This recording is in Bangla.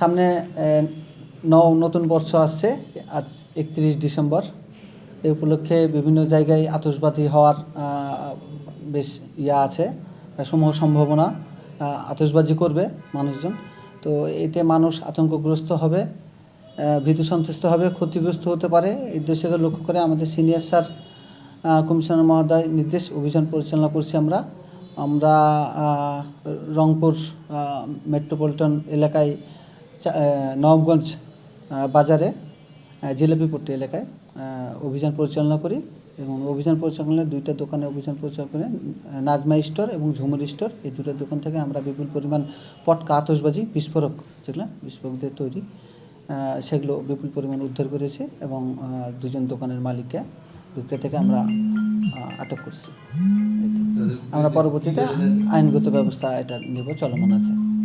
সামনে নও নতুন বর্ষ আসছে আজ একত্রিশ ডিসেম্বর। এই উপলক্ষে বিভিন্ন জায়গায় আতশবাজি হওয়ার বেশ ইয়া আছে সমূহ সম্ভাবনা আহ, আতশবাজি করবে মানুষজন। তো এতে মানুষ আতঙ্কগ্রস্ত হবে ভীতি সন্ত্রস্ত হবে ক্ষতিগ্রস্ত হতে পারে। এই দেশকে লক্ষ্য করে আমাদের সিনিয়র স্যার কমিশনার মহোদয় নির্দেশ অভিযান পরিচালনা করছি আমরা। আমরা রংপুর মেট্রোপলিটন এলাকায় চা- আহ, বাজারে জিলাপিপট্টি এলাকায় অভিযান পরিচালনা করি এবং অভিযান পরিচালনায় দুইটা দোকানে অভিযান পরিচালনা করে নাজমা স্টোর এবং ঝুমুর স্টোর। এই দুটো দোকান থেকে আমরা বিপুল পরিমাণ পটকা আতশবাজি বিস্ফোরক যেগুলো বিস্ফোরক দিয়ে তৈরি সেগুলো বিপুল পরিমাণ উদ্ধার করেছি এবং দুজন দোকানের মালিককে বিক্রেতাকে আমরা আটক করছি। আমরা পরবর্তীতে আইনগত ব্যবস্থা এটা নেব চলমান আছে।